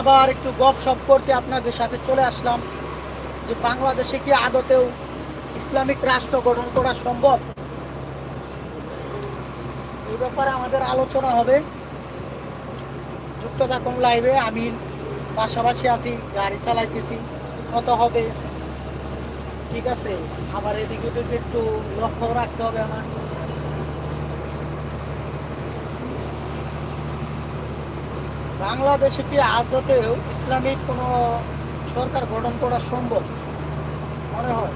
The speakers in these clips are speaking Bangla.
আবার একটু গপ সপ করতে আপনাদের সাথে চলে আসলাম যে বাংলাদেশে কি আদতেও ইসলামিক রাষ্ট্র গঠন করা সম্ভব? এই ব্যাপারে আমাদের আলোচনা হবে। যুক্ত থাকুন লাইভে, আমি পাশাপাশি আছি, গাড়ি চালাইতেছি কত হবে। ঠিক আছে? আবার এদিকে একটু লক্ষ্য রাখতে হবে আমার। বাংলাদেশে কি আদতেও ইসলামিক কোনো সরকার গঠন করা সম্ভব? মনে হয়।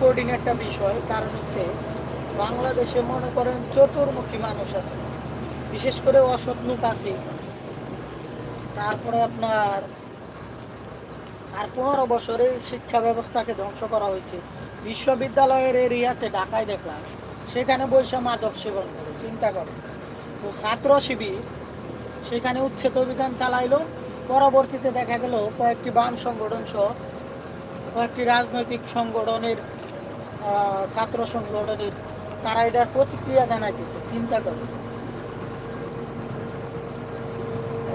কঠিন একটা বিষয়, কারণ হচ্ছে বাংলাদেশে মনে করেন চতুর্মুখী মানুষ আছে। বিশেষ করে অসৎ লোক আছে। তারপরে আপনার আর পনেরো বছরে শিক্ষা ব্যবস্থাকে ধ্বংস করা হয়েছে। বিশ্ববিদ্যালয়ের এরিয়াতে ঢাকায় দেখলাম সেখানে বৈশা মাদক সেবন করে, চিন্তা করে। তো ছাত্র শিবির সেখানে উচ্ছেদ অভিযান চালাইলো। পরবর্তীতে দেখা গেল কয়েকটি বাম সংগঠন সহ কয়েকটি রাজনৈতিক সংগঠনের ছাত্র সংগঠনের, তারা এটার প্রতিক্রিয়া জানাইতেছে, চিন্তা করে।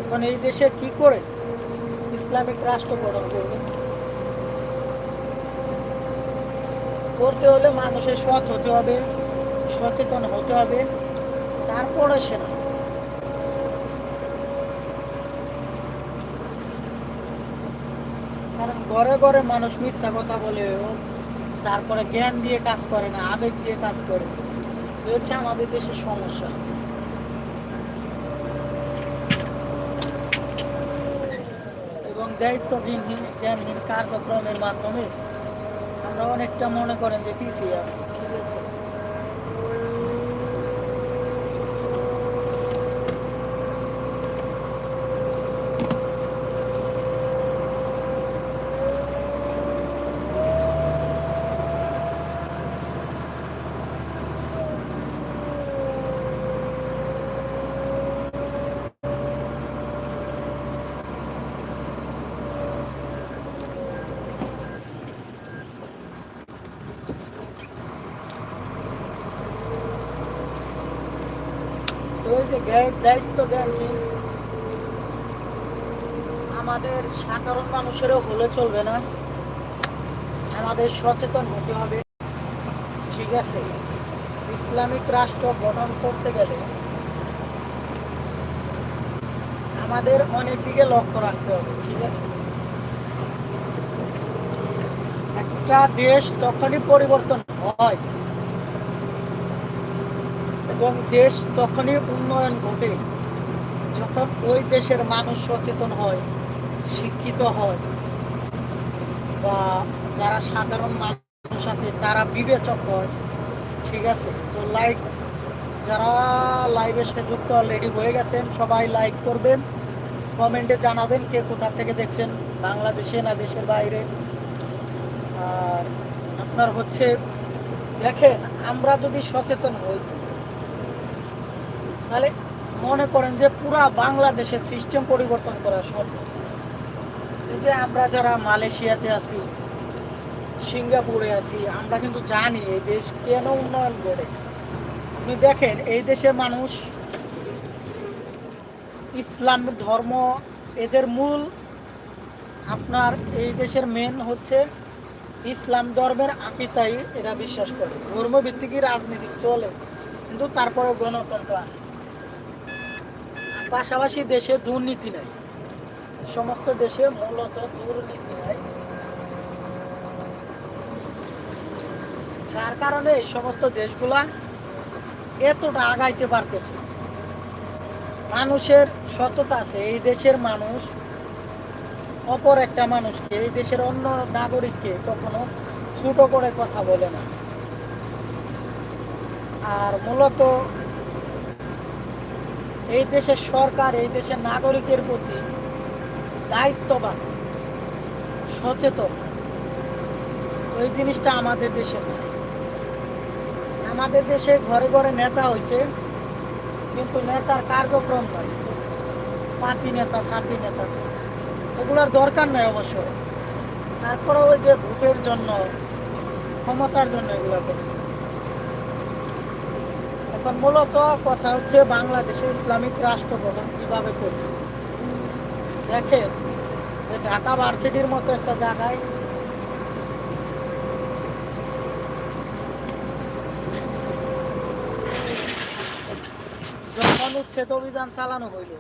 এখন এই দেশে কি করে ইসলামিক রাষ্ট্র গঠন করবে? করতে হলে মানুষের সৎ হতে হবে। সচেতন হতে হবে তারপরে সেনা কারণ ঘরে ঘরে মানুষ মিথ্যা কথা বলে তারপরে জ্ঞান দিয়ে কাজ করে না, আবেগ দিয়ে কাজ করে। হচ্ছে আমাদের দেশের সমস্যা। এবং দায়িত্বহীন জ্ঞানহীন কার্যক্রমের মাধ্যমে আমরা অনেকটা মনে করেন যে পিছিয়ে আছি, ঠিক আছে? আমাদের সাধারণ মানুষেরও হলে চলবে না। আমাদের সচেতন হতে হবে। ঠিক আছে। ইসলামিক রাষ্ট্র গঠন করতে গেলে আমাদের অনেক দিকে লক্ষ্য রাখতে হবে, ঠিক আছে? একটা দেশ তখনই পরিবর্তন হয় এবং দেশ তখনই উন্নয়ন ঘটে। যখন ওই দেশের মানুষ সচেতন হয়, শিক্ষিত হয় বা যারা সাধারণ মানুষ আছে, তারা বিবেচক হয়, ঠিক আছে? তো লাইক যারা লাইভের সাথে যুক্ত অলরেডি হয়ে গেছেন, সবাই লাইক করবেন কমেন্টে জানাবেন কে কোথা থেকে দেখছেন, বাংলাদেশে না দেশের বাইরে। আর আপনার হচ্ছে, দেখেন, আমরা যদি সচেতন হই তাহলে মনে করেন যে পুরা বাংলাদেশের সিস্টেম পরিবর্তন করা সম্ভব। এই যে আমরা যারা মালয়েশিয়াতে আছি, সিঙ্গাপুরে আছি, আমরা কিন্তু জানি এই দেশ কেন উন্নয়ন করে। আপনি দেখেন, এই দেশের মানুষ ইসলাম, ধর্ম, এদের মূল আপনার এই দেশের মেন হচ্ছে ইসলাম ধর্মের আকিতাই এরা বিশ্বাস করে। ধর্মভিত্তিকই রাজনীতি চলে, কিন্তু তারপরেও গণতন্ত্র আছে। পাশাপাশি দেশে দুর্নীতি নাই। সমস্ত দেশে মূলত দুর্নীতি নাই। যার কারণে এই সমস্ত দেশগুলা এতটা আগাইতে পারতেছে। মানুষের সততা আছে। এই দেশের মানুষ অপর একটা মানুষকে, এই দেশের অন্য নাগরিককে কখনো ছোট করে কথা বলে না। আর মূলত এই দেশের সরকার, এই দেশের নাগরিকের প্রতি দায়িত্ববান, সচেতন। ওই জিনিসটা আমাদের দেশে নাই। আমাদের দেশে ঘরে ঘরে নেতা হয়েছে কিন্তু নেতার কার্যক্রম নয় পাতি নেতা সাথী নেতা, এগুলোর দরকার নাই অবশ্য। তারপরে ওই যে ভোটের জন্য, ক্ষমতার জন্য এগুলো করে। এখন মূলত কথা হচ্ছে বাংলাদেশে ইসলামিক রাষ্ট্র গঠন কীভাবে করবে। দেখেন যে ঢাকা ভার্সিটির মতো একটা জায়গায় যখন উচ্ছেদ অভিযান চালানো হইল,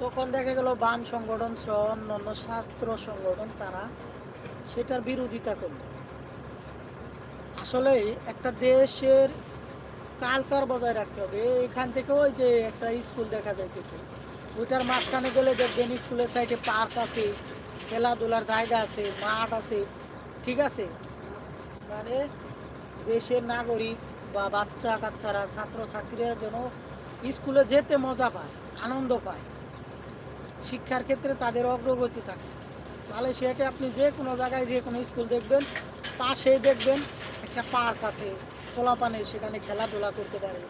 তখন দেখা গেল বাম সংগঠন সহ অন্যান্য ছাত্র সংগঠন তারা সেটার বিরোধিতা করল। আসলে একটা দেশের কালচার বজায় রাখতে হবে। এখান থেকে ওই যে একটা স্কুল দেখা যাইতেছে। ওইটার মাঝখানে গেলে দেখবেন স্কুলের সাইডে পার্ক আছে, খেলাধুলার জায়গা আছে, মাঠ আছে। ঠিক আছে? মানে দেশের নাগরিক বা বাচ্চা কাচ্চারা ছাত্র ছাত্রীরা যেন স্কুলে যেতে মজা পায়, আনন্দ পায়। শিক্ষার ক্ষেত্রে তাদের অগ্রগতি থাকে। মালয়েশিয়াতে আপনি যে কোনো জায়গায় যে কোনো স্কুল দেখবেন, পাশেই দেখবেন একটা পার্ক আছে খোলাপানে সেখানে খেলাধুলা করতে পারে।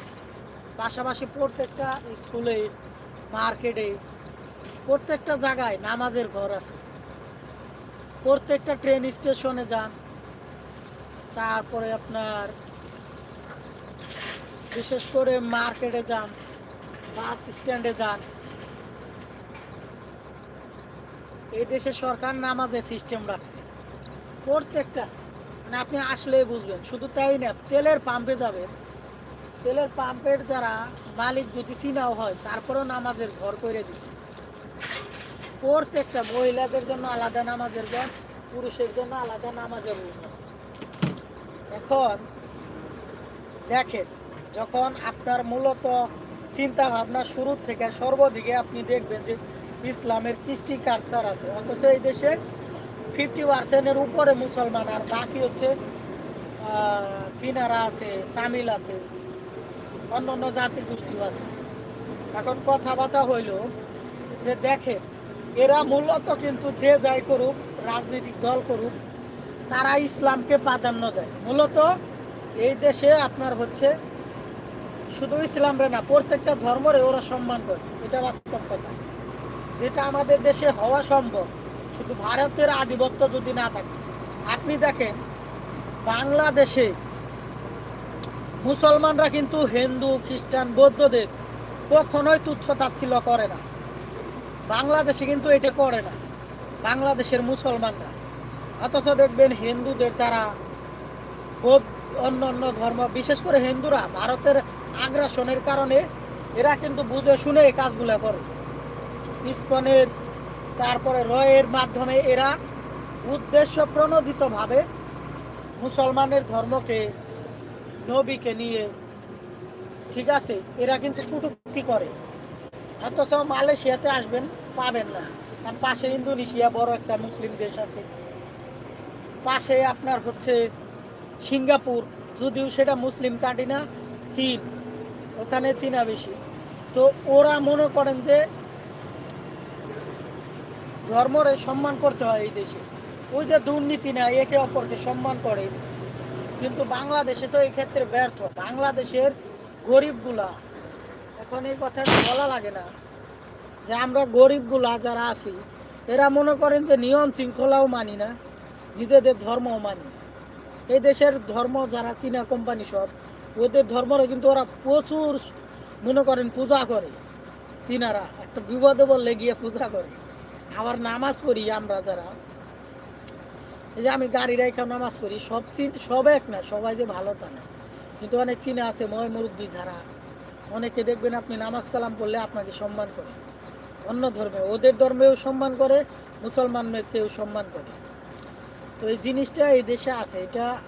পাশাপাশি প্রত্যেকটা স্কুলে, মার্কেটে, প্রত্যেকটা জায়গায় নামাজের ঘর আছে। প্রত্যেকটা ট্রেন স্টেশনে যান। তারপরে আপনার বিশেষ করে মার্কেটে যান, বাস স্ট্যান্ডে যান। এই দেশে সরকার নামাজের সিস্টেম রাখছে। প্রত্যেকটা মানে আপনি আসলেই বুঝবেন, শুধু তাই না, তেলের পাম্পে যাবেন তেলের পাম্পের যারা মালিক যদি চিনাও হয়, তারপরেও নামাজের ঘর করে দিচ্ছে প্রত্যেকটা মহিলাদের জন্য আলাদা নামাজের ঘর, পুরুষের জন্য আলাদা নামাজের আছে। এখন দেখেন, যখন আপনার মূলত চিন্তা ভাবনা শুরু থেকে সর্বদিকে আপনি দেখবেন যে ইসলামের কৃষ্টি কালচার আছে, অথচ এই দেশে ফিফটি পার্সেন্টের উপরে মুসলমান, আর বাকি হচ্ছে চীনারা আছে, তামিল আছে অন্য অন্য জাতি গোষ্ঠীও আছে। এখন কথাবার্তা হইল যে দেখেন, এরা মূলত কিন্তু যে যাই করুক, রাজনৈতিক দল করুক, তারা ইসলামকে প্রাধান্য দেয়। মূলত এই দেশে আপনার হচ্ছে, শুধু ইসলামরে না, প্রত্যেকটা ধর্মরে ওরা সম্মান করে। এটা বাস্তব কথা। যেটা আমাদের দেশে হওয়া সম্ভব। শুধু ভারতের আধিপত্য যদি না থাকে, আপনি দেখেন বাংলাদেশে মুসলমানরা কিন্তু হিন্দু, খ্রিস্টান, বৌদ্ধদের কখনোই তুচ্ছ তাচ্ছিল্য করে না। বাংলাদেশে কিন্তু এটা করে না। বাংলাদেশের মুসলমানরা। অথচ দেখবেন হিন্দুদের দ্বারা অন্য অন্য ধর্ম, বিশেষ করে হিন্দুরা ভারতের আগ্রাসনের কারণে এরা কিন্তু বুঝে শুনে এই কাজগুলো করে। ইস্কনের তারপরে রয়ের মাধ্যমে এরা উদ্দেশ্য প্রণোদিতভাবে মুসলমানের ধর্মকে, নবীকে নিয়ে, ঠিক আছে, এরা কিন্তু কটূক্তি করে। অথচ মালয়েশিয়াতে আসবেন, পাবেন না। কারণ পাশে ইন্দোনেশিয়া বড় একটা মুসলিম দেশ আছে। পাশে আপনার হচ্ছে সিঙ্গাপুর, যদিও সেটা মুসলিম কান্ট্রি না, চীন। ওখানে চীনা বেশি। তো ওরা মনে করেন যে ধর্মরে সম্মান করতে হয় এই দেশে। ওই যে দুর্নীতি না একে অপরকে সম্মান করে। কিন্তু বাংলাদেশে তো এই ক্ষেত্রে ব্যর্থ। বাংলাদেশের গরিবগুলা, এখন এই কথা বলা লাগে না, যে আমরা গরিবগুলা যারা আছি, এরা মনে করেন যে নিয়ম শৃঙ্খলাও মানি না, নিজেদের ধর্মও মানি না। এই দেশের ধর্ম যারা চীনা কোম্পানি সব, ওদের ধর্মরে কিন্তু ওরা প্রচুর মনে করেন পূজা করে। চীনারা একটা বিপদে বললে গিয়ে পূজা করে। আবার নামাজ পড়ি আমরা যারা। এই যে আমি গাড়ির এখানে নামাজ পড়ি, সব চিন সব এক না, সবাই যে ভালো তা না। কিন্তু অনেক চীনা আছে, ময় মুরব্বী যারা। অনেকে দেখবেন আপনি নামাজ কালাম পড়লে আপনাকে সম্মান করে। অন্য ধর্মে, ওদের ধর্মেও সম্মান করে মুসলমানকেও সম্মান করে। তো এই জিনিসটা এই দেশে আছে, এটা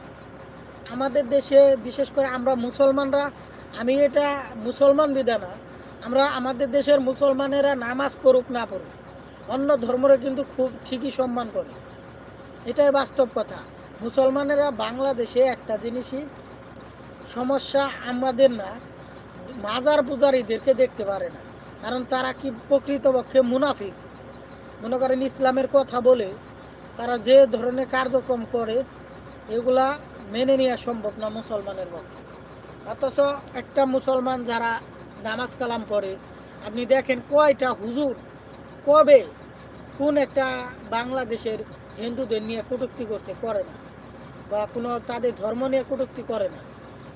আমাদের দেশে বিশেষ করে আমরা মুসলমানরা, আমি এটা মুসলমান বিদা না। আমরা আমাদের দেশের মুসলমানেরা নামাজ পড়ুক না পড়ুক অন্য ধর্মরে কিন্তু খুব ঠিকই সম্মান করে। এটাই বাস্তব কথা। মুসলমানেরা বাংলাদেশে একটা জিনিসই সমস্যা আমাদের না, মাজার পূজারীদেরকে দেখতে পারে না। কারণ তারা কি প্রকৃতপক্ষে মুনাফিক? মনে করেন ইসলামের কথা বলে তারা যে ধরনের কার্যক্রম করে, এগুলা মেনে নেওয়া সম্ভব না মুসলমানের পক্ষে। অথচ একটা মুসলমান যারা নামাজ কালাম পড়ে, আপনি দেখেন কয়টা হুজুর কবে কোন একটা বাংলাদেশের হিন্দুদের নিয়ে কটূক্তি করছে, করে না। বা কোনো তাদের ধর্ম নিয়ে কটূক্তি করে না।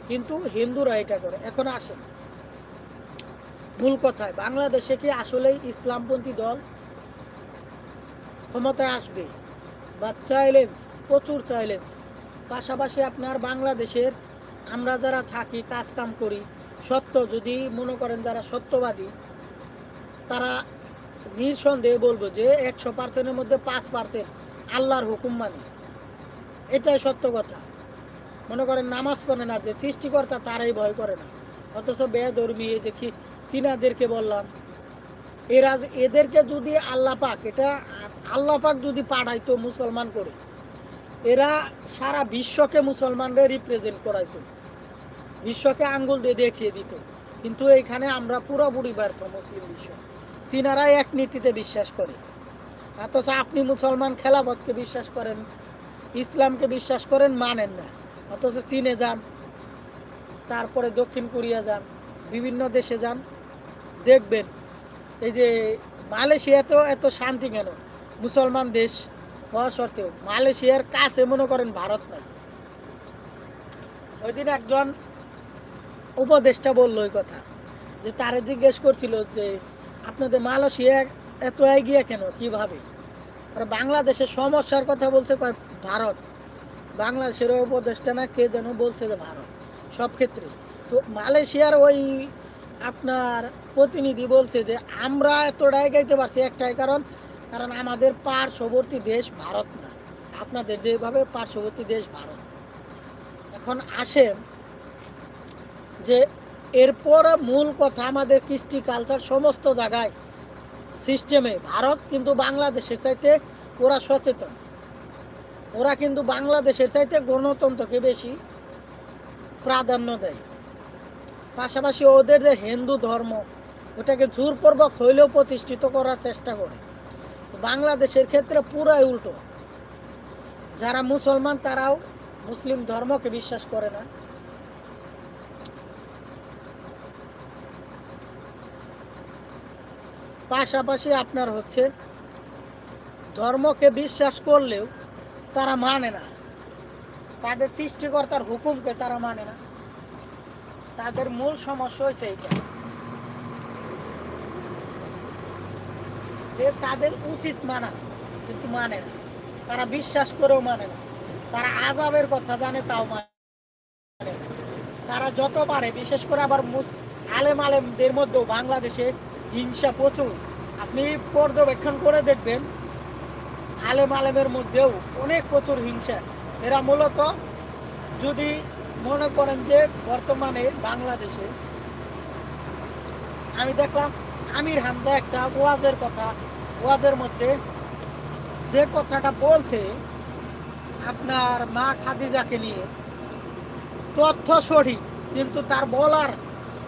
কিন্তু হিন্দুরা এটা করে। এখন আসেন। মূল কথায়, বাংলাদেশে কি আসলেই ইসলামপন্থী দল ক্ষমতায় আসবে? বা চ্যালেঞ্জ প্রচুর চ্যালেঞ্জ পাশাপাশি আপনার বাংলাদেশের আমরা যারা থাকি কাজ কাম করি, সত্য যদি মনে করেন যারা সত্যবাদী, তারা নিঃসন্দেহে বলব যে একশো পার্সেন্টের মধ্যে পাঁচ পার্সেন্ট আল্লাহর হুকুম মানে। এটাই সত্য কথা। মনে করেন নামাজ পড়ে না যে সৃষ্টিকর্তা তারাই ভয় করে না। অথচ বেধর্মী এই যে কি চীনাদেরকে বললাম, এরা এদেরকে যদি আল্লাহ পাক, এটা আল্লাহ পাক যদি পাঠাইতো মুসলমান করে, এরা সারা বিশ্বকে মুসলমানদের রিপ্রেজেন্ট করাইতো, বিশ্বকে আঙ্গুল দিয়ে দেখিয়ে দিত। কিন্তু এইখানে আমরা পুরোপুরি ব্যর্থ মুসলিম বিশ্ব। চীনারা এক নীতিতে বিশ্বাস করে। অথচ আপনি মুসলমান খেলাফতকে বিশ্বাস করেন, ইসলামকে বিশ্বাস করেন, মানেন না। অথচ চীনে যান, তারপরে দক্ষিণ কোরিয়া যান, বিভিন্ন দেশে যান, দেখবেন এই যে মালয়েশিয়াতেও এত শান্তি কেন? মুসলমান দেশ হওয়া সত্ত্বেও মালয়েশিয়ার কাছে মনে করেন ভারত নাই। ওই দিন একজন উপদেষ্টা বলল ওই কথা, যে তারে জিজ্ঞেস করছিল যে আপনাদের মালয়েশিয়া এত এগিয়ে কেন? কীভাবে? আর বাংলাদেশের সমস্যার কথা বলছে কয় ভারত। বাংলাদেশের উপদেষ্টা না কে যেন বলছে যে ভারত। সব ক্ষেত্রে। তো মালয়েশিয়ার ওই আপনার প্রতিনিধি বলছে যে আমরা এতটা এগাইতে পারছি একটাই কারণ কারণ আমাদের পার্শ্ববর্তী দেশ ভারত না। আপনাদের যেভাবে পার্শ্ববর্তী দেশ ভারত। এখন আসেন যে এরপর মূল কথা আমাদের কৃষ্টি কালচার সমস্ত জায়গায় সিস্টেমে ভারত কিন্তু বাংলাদেশের চাইতে ওরা সচেতন। ওরা কিন্তু বাংলাদেশের চাইতে গণতন্ত্রকে বেশি প্রাধান্য দেয়। পাশাপাশি ওদের যে হিন্দু ধর্ম, ওটাকে জোরপূর্বক হইলেও প্রতিষ্ঠিত করার চেষ্টা করে। বাংলাদেশের ক্ষেত্রে পুরাই উল্টো। যারা মুসলমান, তারাও মুসলিম ধর্মকে বিশ্বাস করে না। পাশাপাশি আপনার হচ্ছে ধর্মকে বিশ্বাস করলেও তারা মানে না। তাদের সৃষ্টিকর্তার হুকুমকে তারা মানে না। তাদের মূল সমস্যা হয়েছে এটা যে তাদের উচিত মানা, কিন্তু মানে না। তারা বিশ্বাস করেও মানে না। তারা আজাবের কথা জানে, তাও মানে তারা যত পারে বিশেষ করে আবার আলেম আলেমদের মধ্যেও বাংলাদেশে হিংসা প্রচুর। আপনি পর্যবেক্ষণ করে দেখবেন, আলেম আলেমের মধ্যেও অনেক প্রচুর হিংসা। এরা মূলত যদি মনে করেন যে বর্তমানে বাংলাদেশে, আমি দেখলাম আমির হামজা একটা ওয়াজের কথা, ওয়াজের মধ্যে যে কথাটা বলছে, আপনার মা খাদিজাকে নিয়ে, তথ্য সঠিক, কিন্তু তার বলার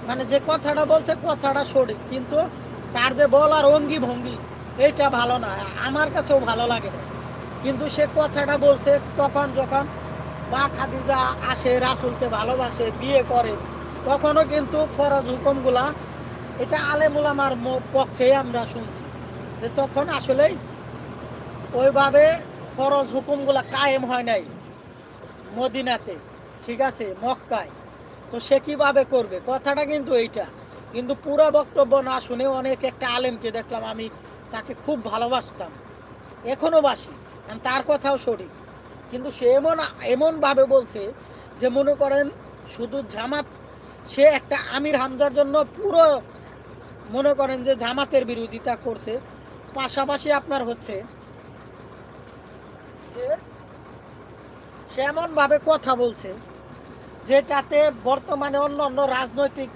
মানে যে কথাটা বলছে কথাটা সঠিক, কিন্তু তার যে বলার অঙ্গি ভঙ্গি, এইটা ভালো না। আমার কাছেও ভালো লাগে না। কিন্তু সে কথাটা বলছে তখন যখন বা খাদিজা আসে, রাসুলকে ভালোবাসে, বিয়ে করে, তখনও কিন্তু ফরজ হুকুমগুলা, এটা আলেমুলামার পক্ষে আমরা শুনছি। যে তখন আসলেই ওইভাবে ফরজ হুকুমগুলা কায়েম হয় নাই মদিনাতে, ঠিক আছে, মক্কায়। তো সে কীভাবে করবে? কথাটা কিন্তু এইটা। কিন্তু পুরো বক্তব্য না শুনে অনেক একটা আলেমকে দেখলাম, আমি তাকে খুব ভালোবাসতাম। এখনও বাসি, কারণ তার কথাও সঠিক। কিন্তু সে এমন, এমনভাবে বলছে যে, মনে করেন শুধু জামাত, সে একটা আমির হামজার জন্য পুরো, মনে করেন যে জামাতের বিরোধিতা করছে। পাশাপাশি আপনার হচ্ছে সে এমনভাবে কথা বলছে যেটাতে বর্তমানে অন্য অন্য রাজনৈতিক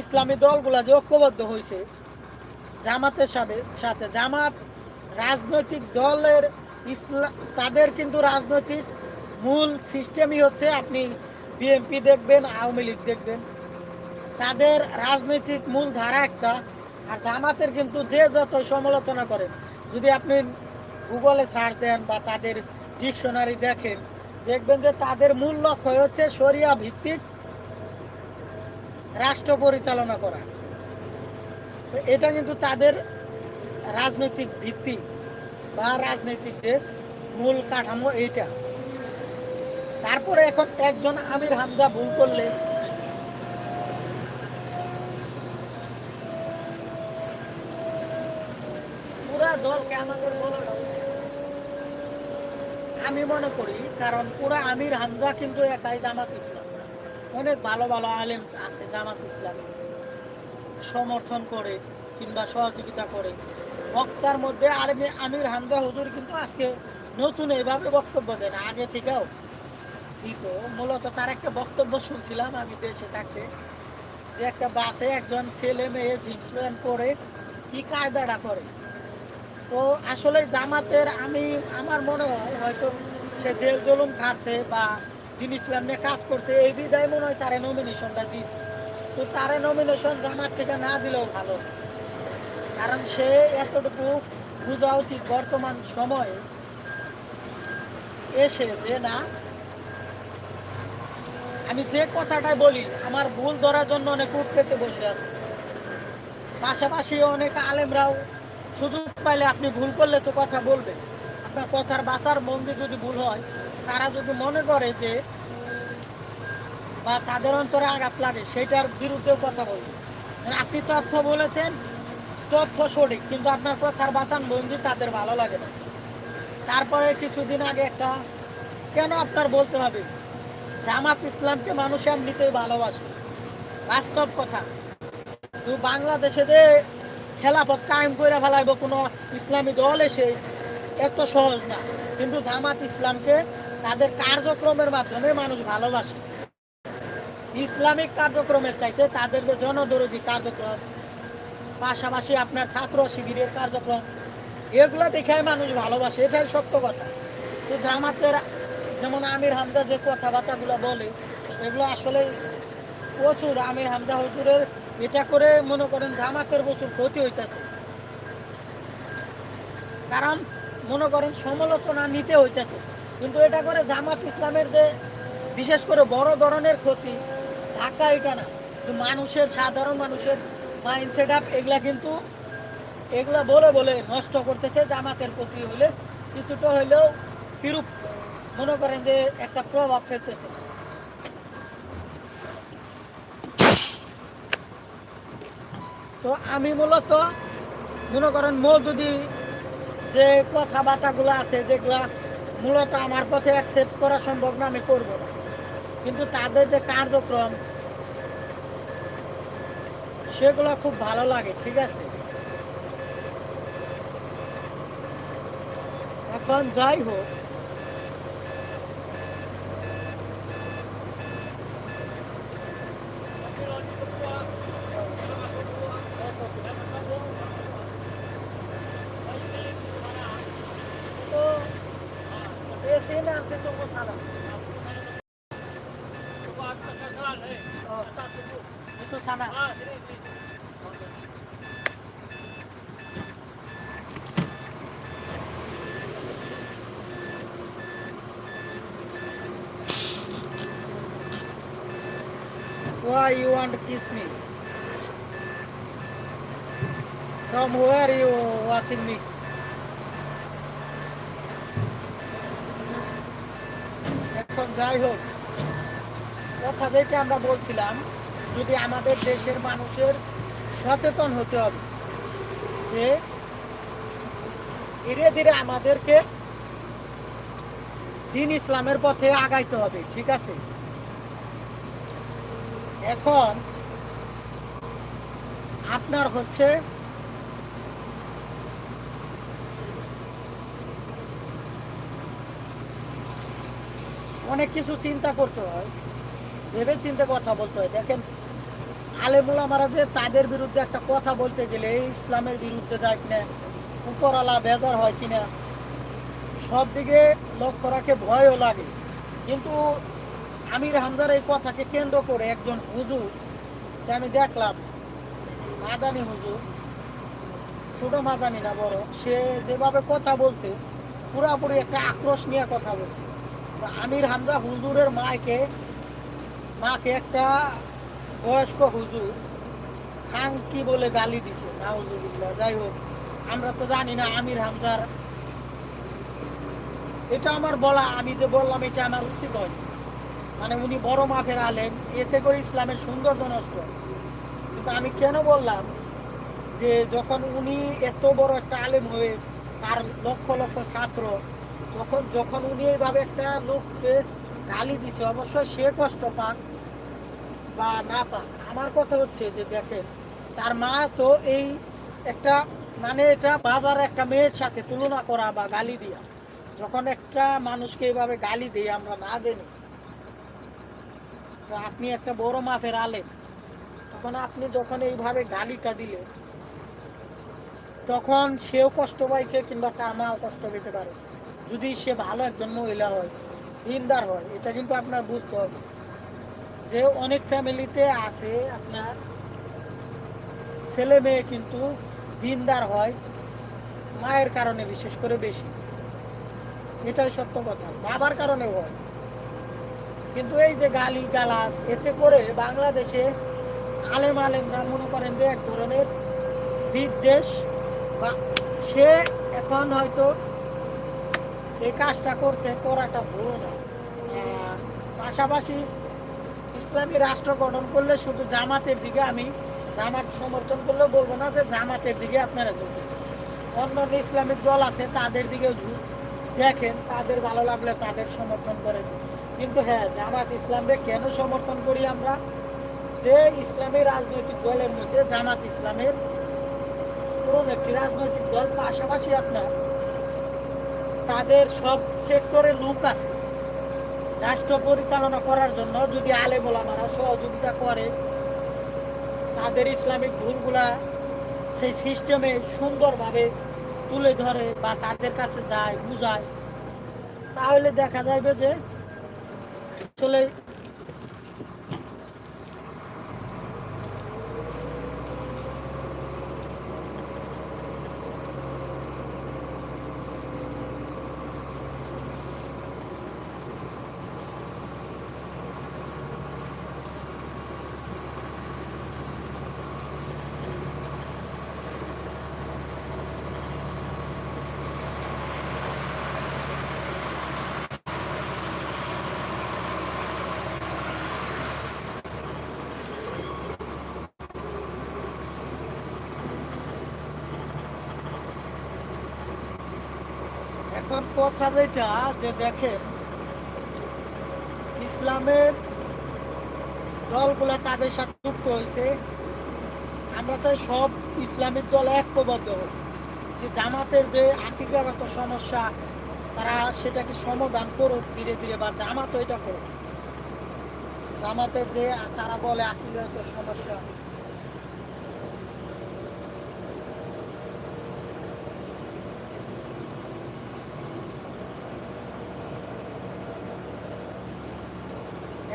ইসলামী দলগুলা যে ঐক্যবদ্ধ হয়েছে জামাতের সাথে সাথে। জামাত রাজনৈতিক দলের ইসলাম তাদের কিন্তু রাজনৈতিক মূল সিস্টেমই হচ্ছে আপনি বিএনপি দেখবেন, আওয়ামী লীগ দেখবেন। তাদের রাজনৈতিক মূল ধারা একটা, আর জামাতের কিন্তু যে যত সমালোচনা করেন, যদি আপনি গুগলে সার্চ দেন বা তাদের ডিকশনারি দেখেন দেখবেন যে তাদের মূল লক্ষ্য হচ্ছে সরিয়া ভিত্তিক রাষ্ট্র পরিচালনা করা। তো এটা কিন্তু তাদের রাজনৈতিক ভিত্তি বা রাজনৈতিক যে মূল কাঠামো এইটা। তারপরে এখন একজন আমির হামজা ভুল করলে। পুরা দলকে আমাদের বলা আমি মনে করি, কারণ পুরা আমির হামজা কিন্তু একাই জামাত ইসলাম। অনেক ভালো ভালো আলেম আছে জামাত ইসলামী। সমর্থন করে কিংবা সহযোগিতা করে। বক্তার মধ্যে আরবি আমির হামজা হুজুর কিন্তু আজকে নতুন এইভাবে বক্তব্য দেন। আগে থেকেও দিত মূলত তার একটা বক্তব্য শুনছিলাম আমি দেশে থাকতে যে একটা বাসে একজন ছেলে মেয়ে জিন্স প্যান্ট পরে কি কায়দাটা করে? তো আসলে জামাতের আমি, আমার মনে হয় হয়তো সে জেল জুলুম খাচ্ছে বা দিন ইসলাম নিয়ে কাজ করছে, এই বিদায় মনে হয় তারে নমিনেশনটা দিয়েছে। তো তারে নমিনেশন জামাত থেকে না দিলেও ভালো। কারণ সে এতটুকু বোঝা উচিত বর্তমান সময়ে এসে যে না, আমি যে কথাটাই বলি, আমার ভুল ধরার জন্য অনেক উঠতে বসে আছে। পাশাপাশি অনেক আলেমরাও সুযোগ পাইলে আপনি ভুল করলে তো কথা বলবে আপনার কথার বাঁচার মন্দির যদি ভুল হয়, তারা যদি মনে করে যে বা তাদের অন্তরে আঘাত লাগে সেটার বিরুদ্ধেও কথা বলবে। আপনি তথ্য বলেছেন, তথ্য সঠিক, কিন্তু আপনার কথার বাঁচান ভঙ্গি তাদের ভালো লাগে না। তারপরে কিছুদিন আগে একটা, কেন আপনার বলতে হবে? জামাত ইসলামকে মানুষ এমনিতেই ভালোবাসে। বাস্তব কথা। বাংলাদেশে যে খেলাফত কায়েম করে ফেলাইব কোনো ইসলামী দল এসে, এত সহজ না। কিন্তু জামাত ইসলামকে তাদের কার্যক্রমের মাধ্যমে মানুষ ভালোবাসে। ইসলামিক কার্যক্রমের চাইতে তাদের যে জনদরদি কার্যক্রম, পাশাপাশি আপনার ছাত্র শিবিরের কার্যক্রম, এগুলো দেখায় মানুষ ভালোবাসে। এটাই সত্য কথা। তো জামাতের, যেমন আমির হামদা যে কথাবার্তাগুলো বলে, এগুলো আসলে প্রচুর। আমির হামদা হুজুরের এটা করে মনে করেন জামাতের প্রচুর ক্ষতি হইতেছে। কারণ মনে করেন সমালোচনা নিতে হইতেছে। কিন্তু এটা করে জামাত ইসলামের যে বিশেষ করে বড় ধরনের ক্ষতি ঢাকা এটা না। মানুষের, সাধারণ মানুষের মাইন্ড সেট আপ এগুলা কিন্তু এগুলা বলে বলে নষ্ট করতেছে জামাতের প্রতি হলে কিছুটা হইলেও বিরূপ মনে করেন যে একটা প্রভাব ফেলতেছে। তো আমি মূলত মনে করেন মৌদুদি যে কথাবার্তাগুলো আছে যেগুলা মূলত আমার পথে অ্যাকসেপ্ট করা সম্ভব না, আমি করব না। কিন্তু তাদের যে কার্যক্রম, সেগুলো খুব ভালো লাগে, ঠিক আছে? এখন যাই হোক তো বেশি না আপনি তো সারা itu sana. Why me? From where you watching me? এখন যাই হোক, কথা যেটা আমরা বলছিলাম, যদি আমাদের দেশের মানুষের সচেতন হতে হবে, যে ধীরে ধীরে আমাদেরকে দিন ইসলামের পথে আগাইতে হবে, ঠিক আছে এখন আপনার হচ্ছে অনেক কিছু চিন্তা করতে হয়। ভেবে চিন্তে কথা বলতে হয়। দেখেন, আলেমুল আমারা যে তাদের বিরুদ্ধে একটা কথা বলতে গেলে ইসলামের বিরুদ্ধে যায় কিনা, উপরওয়ালা বেজার হয় কিনা, সব দিকে লক্ষ্য রাখে, ভয়ও লাগে। কিন্তু আমির হামদার এই কথাকে কেন্দ্র করে একজন হুজুর, আমি দেখলাম মাদানি হুজুর, ছোট মাদানি না বড়, সে যেভাবে কথা বলছে, পুরাপুরি একটা আক্রোশ নিয়ে কথা বলছে আমির হামজা হুজুরের মাকে মাকে একটা বয়স্ক হুজুর খান কি বলে গালি দিছে, নাউজুবিল্লাহ, যাই হোক, আমরা তো জানি না আমির হামজার, এটা আমার বলা, আমি যে বললাম এটা আমার উচিত হয় মানে উনি বড় মাফের আলেম, এতে করে ইসলামের সৌন্দর্য নষ্ট হয়। কিন্তু আমি কেন বললাম যে যখন উনি এত বড় একটা আলেম হয়ে তার লক্ষ লক্ষ ছাত্র, তখন যখন উনি এইভাবে একটা লোককে গালি দিছে, অবশ্যই সে কষ্ট পাক বা না পাক। আমার কথা হচ্ছে যে দেখেন, তার মা তো এই একটা মানে এটা বাজার একটা মেয়ের সাথে তুলনা করা বা গালি দিয়া। যখন একটা মানুষকে এইভাবে গালি দিই আমরা না জানি। তো আপনি একটা বড় মাপের আলেন তখন আপনি যখন এইভাবে গালিটা দিলেন, তখন সেও কষ্ট পাইছে কিংবা তার মাও কষ্ট পেতে পারে। যদি সে ভালো একজন মহিলা হয়, দিনদার হয়, এটা কিন্তু আপনার বুঝতে হবে। যে অনেক ফ্যামিলিতে আছে আপনার ছেলে মেয়ে কিন্তু দিনদার হয়, মায়ের কারণে বিশেষ করে বেশি। এটাই সত্য কথা, বাবার কারণে হয়। কিন্তু এই যে গালি গালাস এতে করে বাংলাদেশে আলেম আলেমরা মনে করেন যে এক ধরনের বিদ্বেষ বা সে এখন হয়তো এই কাজটা করছে, করাটা ভুল। না পাশাপাশি ইসলামী রাষ্ট্র গঠন করলে শুধু জামাতের দিকে আমি জামাত সমর্থন করলেও বলব না যে জামাতের দিকে আপনারা ঝুঁকেন। অন্য অন্য ইসলামিক দল আছে, তাদের দিকেও দেখেন, তাদের ভালো লাগলে তাদের সমর্থন করেন। কিন্তু হ্যাঁ জামাত ইসলামকে কেন সমর্থন করি আমরা? যে ইসলামী রাজনৈতিক দলের মধ্যে জামাত ইসলামের কোন একটি রাজনৈতিক দল, পাশাপাশি আপনার তাদের সব সেক্টরে লোক আছে। রাষ্ট্র পরিচালনা করার জন্য যদি আলে মোলামারা সহযোগিতা করে, তাদের ইসলামিক ভুলগুলা সেই সিস্টেমে সুন্দরভাবে তুলে ধরে বা তাদের কাছে যায়, বুঝায়, তাহলে দেখা যাবে যে আসলে এখন কথা যেটা যে দেখেন, ইসলামের দলগুলা তাদের সাথে যুক্ত হয়েছে? আমরা চাই সব ইসলামিক দল ঐক্যবদ্ধ হোক। যে জামাতের যে আকিকাগত সমস্যা, তারা সেটাকে সমাধান করুক ধীরে ধীরে বা জামাত এটা করুক। জামাতের যে, তারা বলে আকিকাগত সমস্যা।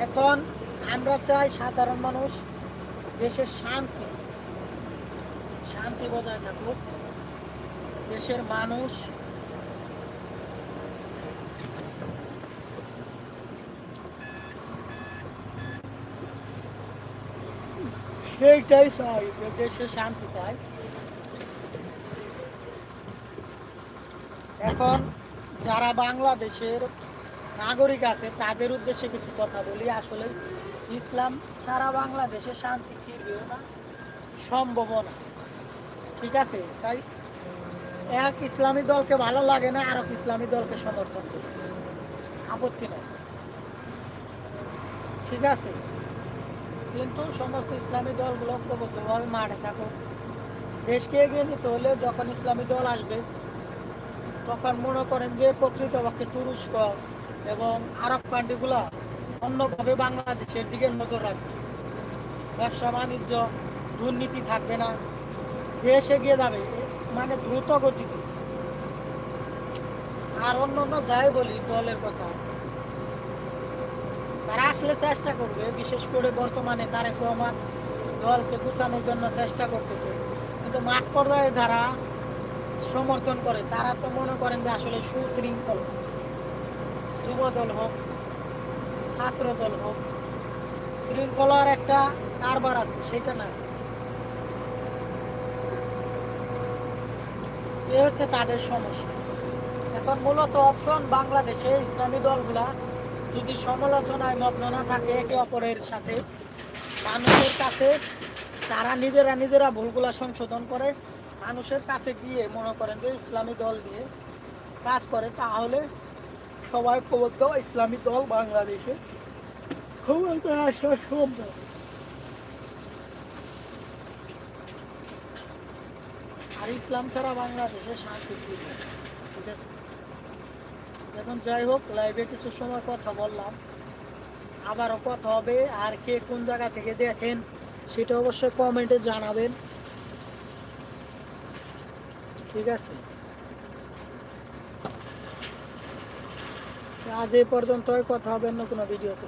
এখন আমরা চাই সাধারণ মানুষ দেশের শান্তি শান্তি বজায় থাকুক, দেশের মানুষ সেইটাই চাই যে দেশে শান্তি চাই। এখন যারা বাংলাদেশের নাগরিক আছে, তাদের উদ্দেশ্যে কিছু কথা বলি। আসলে ইসলাম সারা বাংলাদেশে শান্তি ফিরবেও না, সম্ভবও না। ঠিক আছে? তাই এক ইসলামী দলকে ভালো লাগে না আর ইসলামী দলকে সমর্থন করি। আপত্তি নাই। ঠিক আছে? কিন্তু সমস্ত ইসলামী দলগুলো ঐক্যবদ্ধভাবে মাঠে থাকুক। দেশকে এগিয়ে নিতে হলে যখন ইসলামী দল আসবে, তখন মনে করেন যে প্রকৃতপক্ষে তুরস্ক এবং আরব কান্ট্রিগুলো অন্যভাবে বাংলাদেশের দিকে নজর রাখবে। ব্যবসা, বাণিজ্য, দুর্নীতি থাকবে না। দেশ এগিয়ে যাবে মানে দ্রুত গতিতে। আর অন্য অন্য যাই বলি, দলের কথা। তারা আসলে চেষ্টা করবে, বিশেষ করে বর্তমানে তারেক রহমান দলকে গুছানোর জন্য চেষ্টা করতেছে। কিন্তু মাঠ পর্যায়ে যারা সমর্থন করে, তারা তো মনে করেন যে আসলে সুশৃঙ্খল। যুব দল হোক ছাত্র দল হোক, শৃঙ্খলার একটা কারবার আছে, সেটা না। এ হচ্ছে তাদের সমস্যা। এখন মূলত অপশন বাংলাদেশে ইসলামী দলগুলা যদি সমালোচনায় মগ্ন না থাকে, একে অপরের সাথে, মানুষের কাছে তারা নিজেরা নিজেরা ভুলগুলা সংশোধন করে, মানুষের কাছে গিয়ে মনে করেন যে ইসলামী দল দিয়ে কাজ করে, তাহলে সবাই কবদ্ধ ইসলামী দল বাংলাদেশে। ক্ষমতায় আসা সম্ভব আর ইসলাম ছাড়া বাংলাদেশে শান্তি ঠিক আছে? এখন যাই হোক লাইভে কিছু সময় কথা বললাম। আবারও কথা হবে, আর কে কোন জায়গা থেকে দেখেন, সেটা অবশ্যই কমেন্টে জানাবেন। ঠিক আছে? আজ এই পর্যন্তই কথা হবে অন্য কোনো ভিডিওতে।